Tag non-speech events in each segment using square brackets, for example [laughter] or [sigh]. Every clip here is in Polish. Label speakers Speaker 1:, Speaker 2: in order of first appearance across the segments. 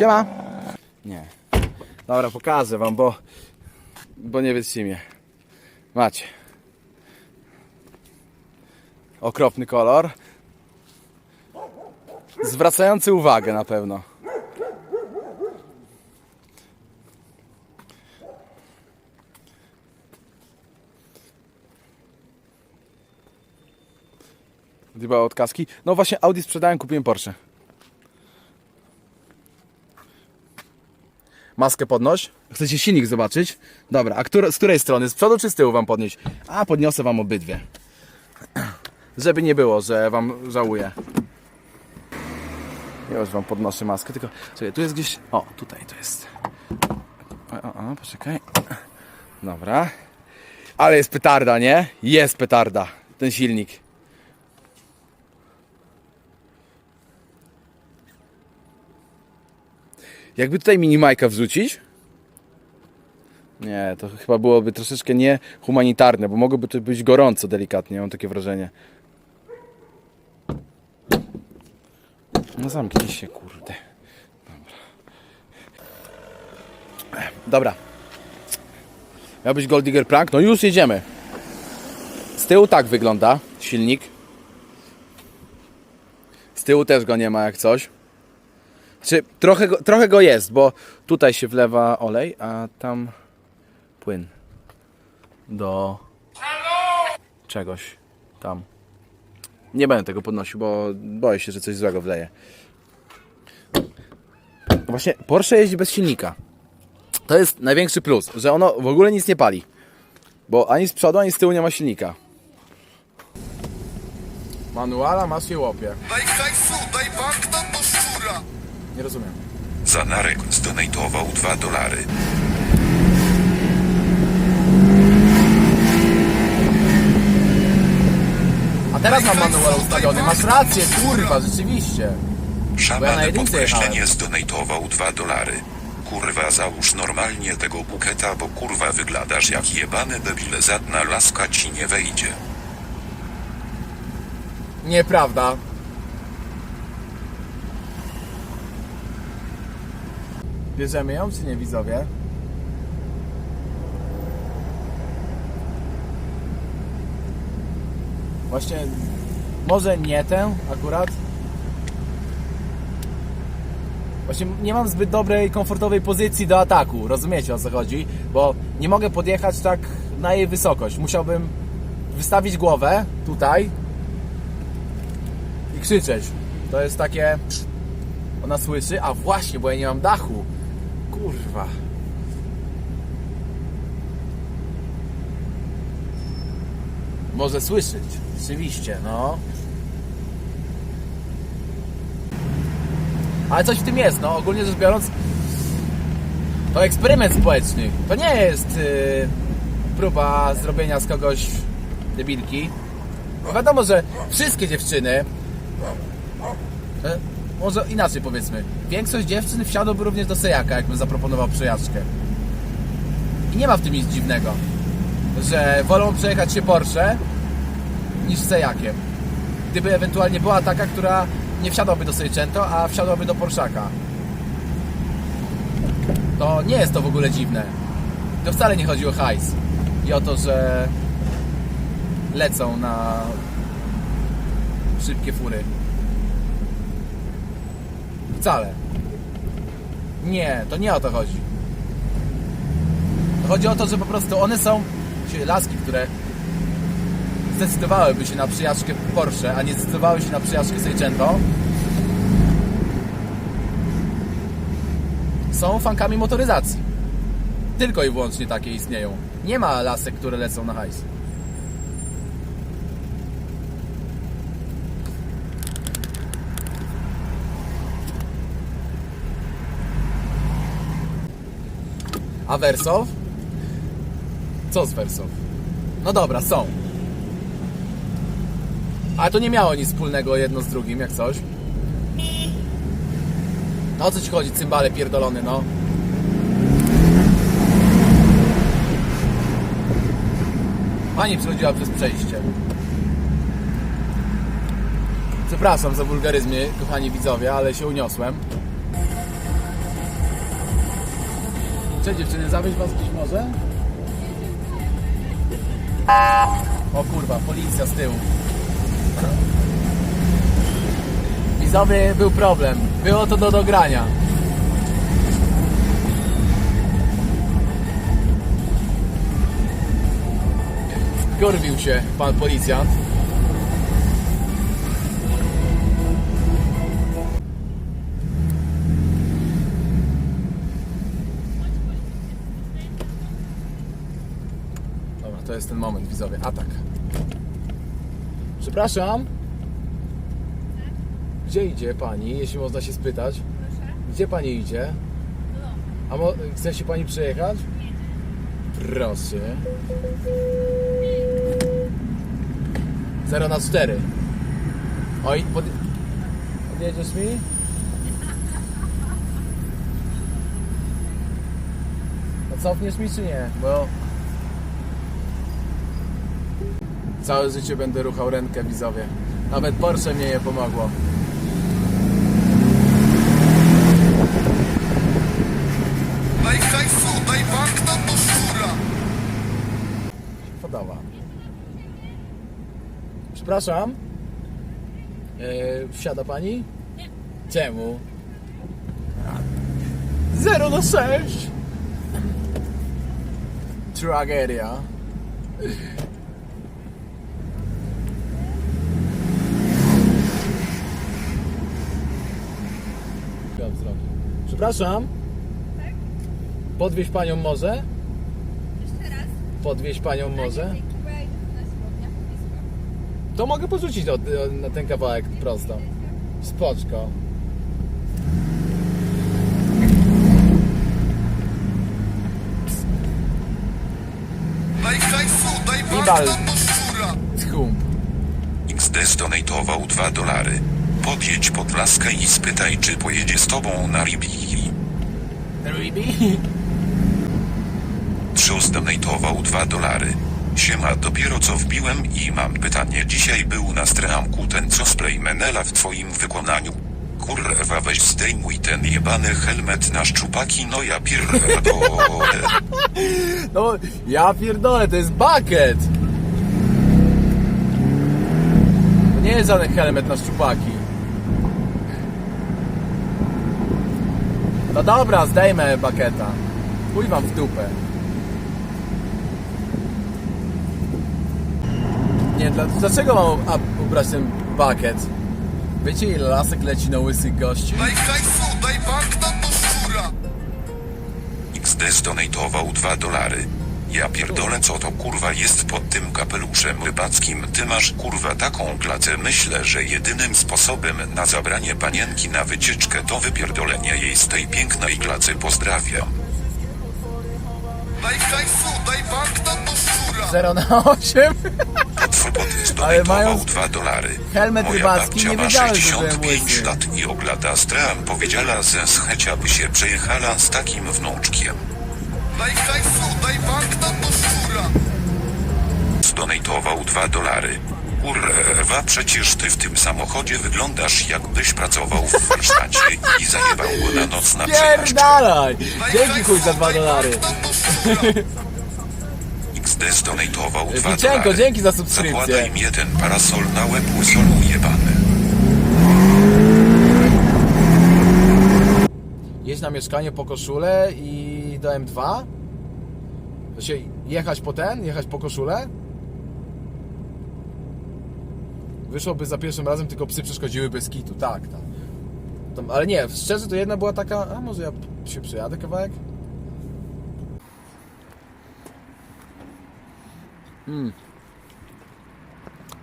Speaker 1: Siema. Nie. Dobra, pokażę wam, bo, bo nie wiecie mnie. Macie. Okropny kolor. Zwracający uwagę na pewno. Dbał od kaski. No właśnie Audi sprzedałem, kupiłem Porsche. Maskę podnoś. Chcecie silnik zobaczyć? Dobra, a które, z której strony? Z przodu czy z tyłu wam podnieść? A, podniosę wam obydwie. Żeby nie było, że wam żałuję. Już wam podnoszę maskę, tylko czekaj, tu jest gdzieś... O, tutaj to jest. O, o, o, poczekaj. Dobra. Ale jest petarda, nie? Jest petarda, ten silnik. Jakby tutaj minimajka wrzucić? Nie, to chyba byłoby troszeczkę niehumanitarne, bo mogłoby to być gorąco delikatnie, mam takie wrażenie. No zamknij się, kurde. Dobra. Dobra. Miał być Gold Digger Prank? No już jedziemy. Z tyłu tak wygląda silnik. Z tyłu też go nie ma jak coś. Trochę go, trochę go jest, bo tutaj się wlewa olej, a tam płyn do czegoś tam. Nie będę tego podnosił, bo boję się, że coś złego wleje. Właśnie Porsche jeździ bez silnika. To jest największy plus, że ono w ogóle nic nie pali. Bo ani z przodu, ani z tyłu nie ma silnika. Manuala masz się łopie.
Speaker 2: Daj hajsu, daj banknot!
Speaker 1: Nie rozumiem.
Speaker 3: Zanarek zdonatował 2 dolary.
Speaker 1: A teraz mam manual ustawiony. Masz rację, kurwa, rzeczywiście. Bo ja na
Speaker 3: Szaman
Speaker 1: jedynce
Speaker 3: podkreślenie
Speaker 1: jechałem.
Speaker 3: zdonatował 2 dolary. Kurwa załóż normalnie tego buketa, bo kurwa wyglądasz jak jebany debil zadna laska ci nie wejdzie.
Speaker 1: Nieprawda. Bierzemy ją, czy nie, widzowie? Właśnie, może nie tę akurat. Właśnie nie mam zbyt dobrej, komfortowej pozycji do ataku, rozumiecie o co chodzi? Bo nie mogę podjechać tak na jej wysokość. Musiałbym wystawić głowę tutaj, i krzyczeć. To jest takie. Ona słyszy, a właśnie, bo ja nie mam dachu. Kurwa. Może słyszeć, rzeczywiście, no. Ale coś w tym jest, no. Ogólnie rzecz biorąc, to eksperyment społeczny. To nie jest yy, próba zrobienia z kogoś debilki. Wiadomo, że wszystkie dziewczyny E, Może inaczej powiedzmy. Większość dziewczyn wsiadłoby również do Sejaka, jakbym zaproponował przejażdżkę. I nie ma w tym nic dziwnego, że wolą przejechać się Porsche niż Sejakiem. Gdyby ewentualnie była taka, która nie wsiadłaby do Seicento, a wsiadłaby do Porszaka. To nie jest to w ogóle dziwne. To wcale nie chodzi o hajs i o to, że lecą na szybkie fury. Wcale. Nie, to nie o to chodzi. Chodzi o to, że po prostu one są laski, które zdecydowałyby się na przyjażdżkę Porsche, a nie zdecydowały się na przyjażdżkę Seicento. Są fankami motoryzacji. Tylko i wyłącznie takie istnieją. Nie ma lasek, które lecą na hajs. A Wersow? Co z Wersow? No dobra, są. Ale to nie miało nic wspólnego jedno z drugim, jak coś. No o co ci chodzi, cymbale pierdolony, no? Pani przechodziła przez przejście. Przepraszam za wulgaryzmy, kochani widzowie, ale się uniosłem. Cześć dziewczyny, zawieźć was gdzieś może? O kurwa, policja z tyłu. Widzowie, był problem. Było to do dogrania. Wkurwił się pan policjant. To jest ten moment, widzowie. Atak. Przepraszam. Gdzie idzie pani, jeśli można się spytać? Gdzie pani idzie? A mo- chce się pani przejechać? Proszę. 0 na 4. Oj, pod... podjedziesz mi? A cofniesz mi czy nie? Bo całe życie będę ruchał rękę widzowie. Nawet Porsche mnie nie pomogło.
Speaker 2: Daj hajsu, daj banknot do szczura
Speaker 1: Podoba. Przepraszam. Yy, wsiada pani? Nie. Czemu? 0 na 6. Tragedia. Przepraszam. Podwieźć panią może?
Speaker 4: Jeszcze raz.
Speaker 1: Podwieźć panią
Speaker 4: blisko.
Speaker 1: To mogę porzucić od, na ten kawałek prosto. Spoczko.
Speaker 2: Szczura
Speaker 1: Tchum.
Speaker 3: XD zdonatował 2 dolary. Podjedź pod laskę i spytaj czy pojedzie z tobą na Ribi.
Speaker 1: Ruby?
Speaker 3: Trzu zdonatował 2 dolary. Siema dopiero co wbiłem i mam pytanie dzisiaj był na streamku ten cosplay Menela w twoim wykonaniu. Kurwa weź zdejmuj ten jebany helmet na szczupaki no ja pierdolę. [laughs]
Speaker 1: No, ja pierdolę, to jest bucket! To nie jest żaden helmet na szczupaki. No dobra, zdejmę baketa. Chuj wam w dupę. Nie, dla, dlaczego mam a, ubrać ten bucket? Wiecie ile lasek leci na łysych gości?
Speaker 2: Daj hajsu, daj banknot do szczura
Speaker 3: XD zdonatował 2 dolary. Ja pierdolę co to kurwa jest pod tym kapeluszem rybackim ty masz kurwa taką klacę myślę że jedynym sposobem na zabranie panienki na wycieczkę to wypierdolenie jej z tej pięknej klacy pozdrawiam.
Speaker 2: Daj hajsu, daj banknot do szczura
Speaker 1: 0 na 8?
Speaker 3: Potwór [laughs]
Speaker 1: Ale mają
Speaker 3: zdonatował 2 dolary.
Speaker 1: helmet
Speaker 3: Moja
Speaker 1: rybacki,
Speaker 3: babcia
Speaker 1: nie
Speaker 3: ma
Speaker 1: wiedziałem, że
Speaker 3: 65
Speaker 1: byłem łysy.
Speaker 3: lat i ogląda stream powiedziała ze schecia by się przejechała z takim wnuczkiem.
Speaker 2: Daj hajsu, daj banknot do szczura
Speaker 3: Zdonatował 2 dolary. Kurwa, przecież ty w tym samochodzie wyglądasz jakbyś pracował w warsztacie i zajebał go na noc na przejażdżkę.
Speaker 1: Pierdalaj!
Speaker 2: Daj
Speaker 1: Dzięki
Speaker 2: hajsu,
Speaker 1: chuj za 2
Speaker 2: daj
Speaker 1: dolary.
Speaker 2: banknot do szczura
Speaker 3: XD zdonatował 2
Speaker 1: Wiczenko,
Speaker 3: dolary.
Speaker 1: dzięki za subskrypcję.
Speaker 3: Zakładaj mi ten parasol na łeb łysolu jebany.
Speaker 1: Jeźdź na mieszkanie po koszulę i do M2? To się jechać po ten? Jechać po koszulę? Wyszłoby za pierwszym razem, tylko psy przeszkodziły bez kitu. Tak, tak. Tam, ale nie, szczerze to jedna była taka, a może ja się przyjadę kawałek? Mm.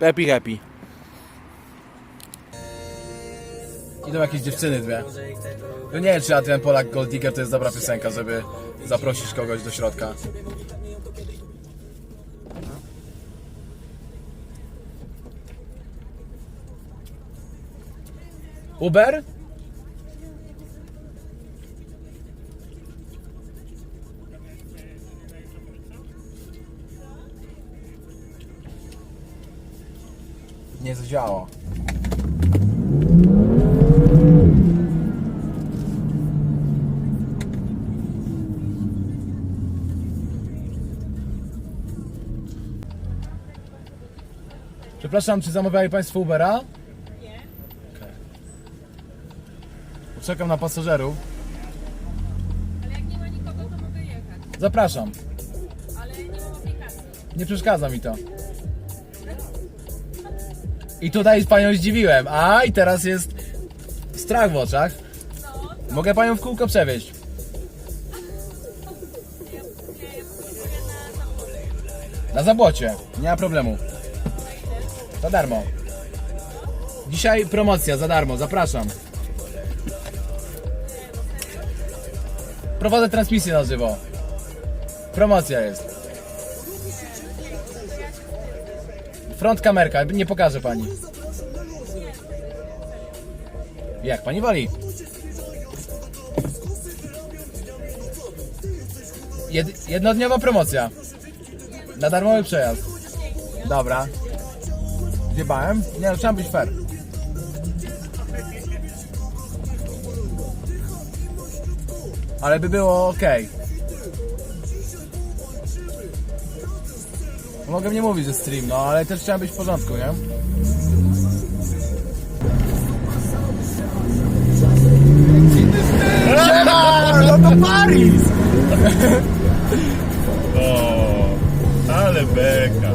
Speaker 1: Happy, happy. Idą jakieś dziewczyny dwie. No nie wiem, czy Adrian Polak Gold Digger to jest dobra piosenka, żeby zaprosić kogoś do środka. Uber? Nie zadziała. Przepraszam, czy zamawiali Państwo Ubera? Nie. Poczekam na pasażerów.
Speaker 4: Ale jak nie ma nikogo, to mogę jechać.
Speaker 1: Zapraszam.
Speaker 4: Ale nie mam aplikacji.
Speaker 1: Nie przeszkadza mi to. I tutaj Panią zdziwiłem. A, i teraz jest strach w oczach. Mogę Panią w kółko przewieźć. Na zabłocie. Nie ma problemu. Za darmo. Dzisiaj promocja za darmo. Zapraszam. Prowadzę transmisję na żywo. Promocja jest. Front kamerka, nie pokaże pani. Jak pani woli? Jed, jednodniowa promocja. Na darmowy przejazd. Dobra. Zjebałem? Nie, no, trzeba być fair. Ale by było ok. Mogę nie mówić, że stream, no ale też trzeba być w porządku, nie? Siema! No to Paris! [laughs]
Speaker 5: O, ale beka.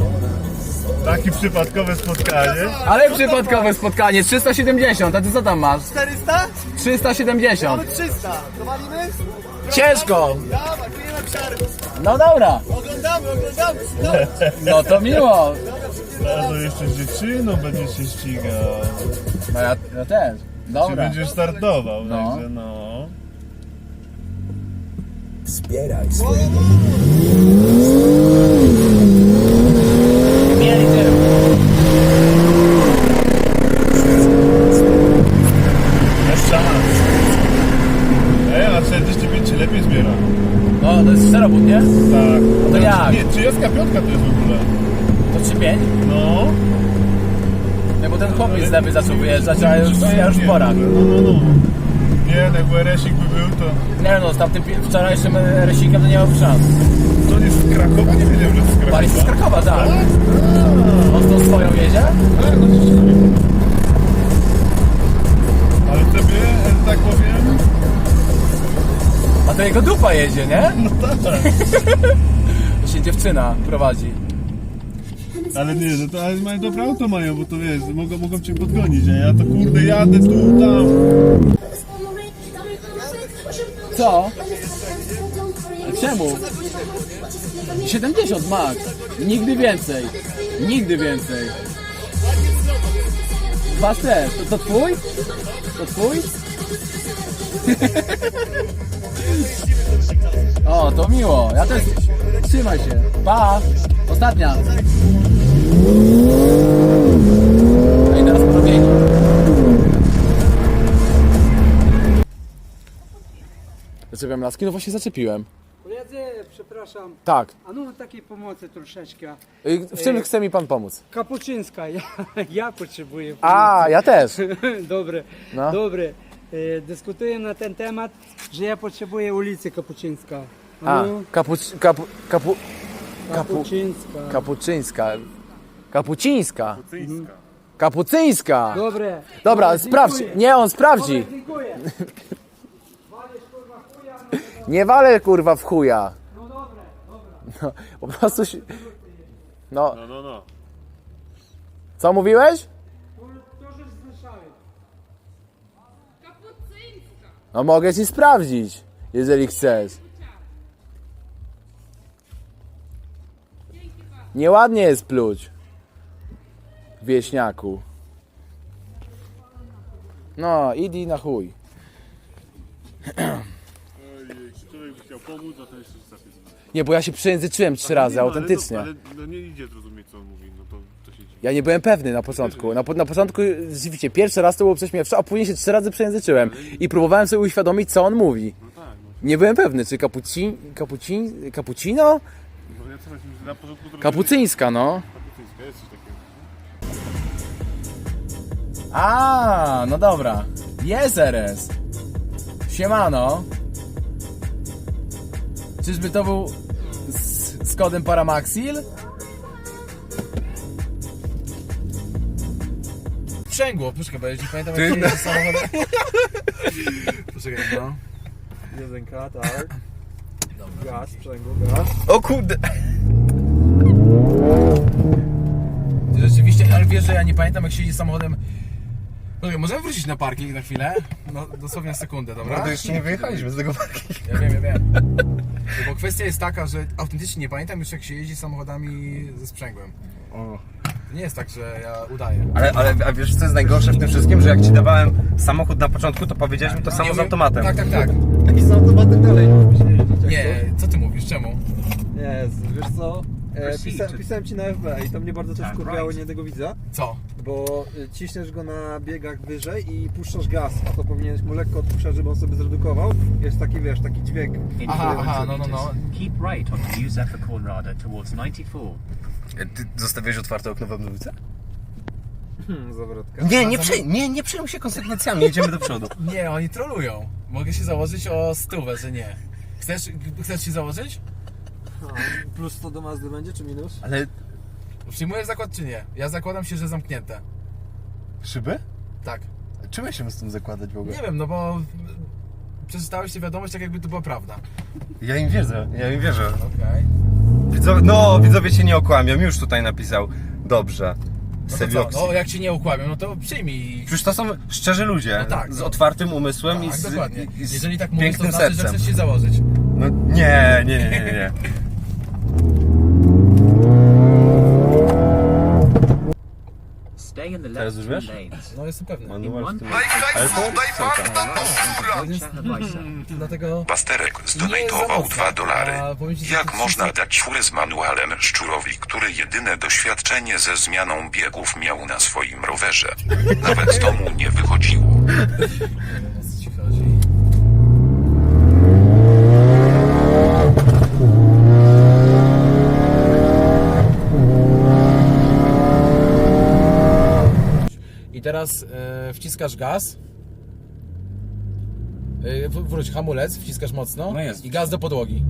Speaker 5: Takie przypadkowe spotkanie.
Speaker 1: Ale przypadkowe spotkanie, 370, a ty co tam masz?
Speaker 6: 400?
Speaker 1: 370.
Speaker 6: 300. Dowalimy?
Speaker 1: Ciężko!
Speaker 6: Dawaj, pijemy przerwę.
Speaker 1: No dobra,
Speaker 6: Oglądamy, oglądamy. [laughs]
Speaker 1: no to miło.
Speaker 5: To jeszcze z dziewczyną będziesz się ścigał.
Speaker 1: No ja, ja też.
Speaker 5: Czy
Speaker 1: Dobra.
Speaker 5: będziesz startował,
Speaker 1: No.
Speaker 5: także no.
Speaker 1: Mieli tył.
Speaker 5: Jest szans. Ej, a 45 się lepiej zbiera.
Speaker 1: No to jest szerobód, nie?
Speaker 5: Tak.
Speaker 1: To jak?
Speaker 5: Nie, 35 to jest w ogóle.
Speaker 1: To 3-5?
Speaker 5: No.
Speaker 1: No bo ten chłopiec z lewy zaczął wyjeżdżać, a już, ja już w porach.
Speaker 5: No, no, no. Nie, jakby RS-ik by był, to...
Speaker 1: Nie no, z tamtym pi- wczorajszym resikiem to nie ma szans.
Speaker 5: To on jest z Krakowa? Nie wiedziałem, że jest z Krakowa.
Speaker 1: Paris z Krakowa, tak. On tą swoją jedzie?
Speaker 5: Tak, no rzeczywiście. Ale tobie, że tak powiem,
Speaker 1: A to jego dupa jedzie, nie?
Speaker 5: no tak. [laughs]
Speaker 1: Się dziewczyna prowadzi.
Speaker 5: Ale nie, no to ale mają dobre auto mają, bo to wiesz, mogą, mogą cię podgonić, a ja to kurde jadę tu, tam.
Speaker 1: Co? Czemu? 70 max. Nigdy więcej. Nigdy więcej. Was też. To, to twój? To twój? [laughs] O, to miło. Ja też. Trzymaj się. Pa. Ostatnia. No i teraz porobieni. Zaczepiam laski? No właśnie zaczepiłem.
Speaker 6: Koledzy, przepraszam.
Speaker 1: Tak.
Speaker 6: A no takiej pomocy troszeczkę.
Speaker 1: Y, W czym chce mi pan pomóc?
Speaker 6: Kapuczyńska, [laughs] ja, ja potrzebuję
Speaker 1: A, ja też. [laughs]
Speaker 6: Dobre,
Speaker 1: No.
Speaker 6: dobre. E, dyskutuję na ten temat, że ja potrzebuję ulicy Kapuczyńska.
Speaker 1: A, kapuc, kapu, kapu, kapu,
Speaker 6: Kapuczyńska.
Speaker 1: kapuczyńska. Kapucińska. Kapucyńska.
Speaker 6: Dobre.
Speaker 1: Dobra,
Speaker 6: Dobre,
Speaker 1: sprawdź.
Speaker 6: dziękuję.
Speaker 1: Nie, on sprawdzi.
Speaker 6: Dobre, dziękuję. [laughs]
Speaker 1: Nie walę kurwa w chuja.
Speaker 6: No dobre, dobra.
Speaker 1: No, po prostu się... No,
Speaker 5: No, no, no.
Speaker 1: co mówiłeś?
Speaker 4: Kapucyńska.
Speaker 1: No mogę ci sprawdzić, jeżeli chcesz. Nieładnie jest pluć. Wieśniaku. No, idź na chuj.
Speaker 5: Ojej, człowiek by chciał pomóc, a to jeszcze.
Speaker 1: Nie, bo ja się przejęzyczyłem trzy razy, autentycznie.
Speaker 5: Ale, no nie idzie zrozumieć, co on mówi, no to, to się dziwi.
Speaker 1: Ja nie byłem pewny na początku. Na, po- na początku, rzeczywiście, pierwszy raz to było prześmiewcze, a później się trzy razy przejęzyczyłem. I próbowałem sobie uświadomić, co on mówi.
Speaker 5: No tak, no.
Speaker 1: Nie byłem pewny, czy kapuci, kapuci, cappuccino?
Speaker 5: Ja teraz myślę, na.
Speaker 1: Kapucyńska, no.
Speaker 5: Kapucyńska, jest coś takiego.
Speaker 1: A, no dobra. Jest RS. Siemano. Czyżby to był z, z kodem Paramaxil? sprzęgło. Poczekaj, bo ja nie pamiętam jak się jeździ samochodem. [laughs] Poczekaj, no.
Speaker 7: Jedynka, tak. Gaz, sprzęgło, gaz.
Speaker 8: O kurde!
Speaker 1: Rzeczywiście, ale wiesz, że ja nie pamiętam jak się jeździ samochodem. Możemy wrócić na parking na chwilę? No, dosłownie na sekundę, dobra?
Speaker 8: No to jeszcze nie wyjechaliśmy z tego parkingu.
Speaker 1: Ja wiem, ja wiem. No Bo kwestia jest taka, że autentycznie nie pamiętam już jak się jeździ samochodami ze sprzęgłem.
Speaker 8: O.
Speaker 1: To nie jest tak, że ja udaję.
Speaker 8: Ale, ale a wiesz co jest najgorsze w tym wszystkim? Że jak ci dawałem samochód na początku, to powiedziałeś mi to samo
Speaker 1: Nie
Speaker 8: z automatem.
Speaker 1: Tak, tak, tak.
Speaker 7: I z automatem dalej nie jeździć. Jak
Speaker 1: Nie, co ty mówisz? Czemu?
Speaker 7: Nie, wiesz co? E, pisa, pisałem ci na FB i to mnie bardzo też
Speaker 9: Tak,
Speaker 7: wkurwiało,
Speaker 9: right.
Speaker 7: nie tego widza,
Speaker 1: Co?
Speaker 7: bo y, ciśniesz go na biegach wyżej i puszczasz gaz, a to powinieneś mu lekko odpuszczać, żeby on sobie zredukował. Jest taki, wiesz, taki dźwięk.
Speaker 1: Aha,
Speaker 9: 400
Speaker 1: aha, no, no, no.
Speaker 9: Keep right on the Józefa Konrada towards 94.
Speaker 8: Ty zostawiłeś otwarte okno w obnówce?
Speaker 7: Hmm, zawrotka.
Speaker 8: Nie, nie, przy, nie, nie przejmuj się konsekwencjami, jedziemy do przodu. [laughs]
Speaker 1: Nie, oni trolują. Mogę się założyć o stówę, że nie. Chcesz, chcesz się założyć?
Speaker 7: A, plus 100 do Mazdy będzie, czy minus?
Speaker 8: Ale
Speaker 1: Przyjmujesz zakład czy nie? Ja zakładam się, że zamknięte.
Speaker 8: szyby?
Speaker 1: Tak.
Speaker 8: Czym ja się z tym zakładać w ogóle?
Speaker 1: Nie wiem, no bo przeczytałeś tę wiadomość tak jakby to była prawda.
Speaker 8: Ja im wierzę, ja im wierzę.
Speaker 1: Okej.
Speaker 8: Widzowie, no, widzowie cię nie okłamią, już tutaj napisał. Dobrze.
Speaker 1: No to co? No jak ci nie ukłamią, no to przyjmij.
Speaker 8: Przecież to są szczerzy ludzie,
Speaker 1: No tak,
Speaker 8: z
Speaker 1: no.
Speaker 8: otwartym umysłem i
Speaker 1: Tak,
Speaker 8: z,
Speaker 1: dokładnie.
Speaker 8: i z
Speaker 1: Jeżeli tak mówisz, to
Speaker 8: pięknym
Speaker 1: znaczy, że
Speaker 8: sercem.
Speaker 1: chcesz się założyć.
Speaker 8: No nie, nie, nie, nie, nie. Teraz już wiesz?
Speaker 1: No jestem pewny.
Speaker 9: One
Speaker 8: właśnie.
Speaker 2: Daj
Speaker 8: Ale to
Speaker 1: Dlatego...
Speaker 3: Pasterek zdonatował
Speaker 1: za
Speaker 3: 2
Speaker 1: mocno,
Speaker 3: dolary.
Speaker 1: że
Speaker 3: Jak
Speaker 1: to
Speaker 3: można dać furę z manualem szczurowi, który jedyne doświadczenie ze zmianą biegów miał na swoim rowerze? Nawet to mu nie wychodziło.
Speaker 1: I teraz e, wciskasz gaz. E, w- wróć hamulec, wciskasz mocno
Speaker 8: No jest.
Speaker 1: i gaz do podłogi.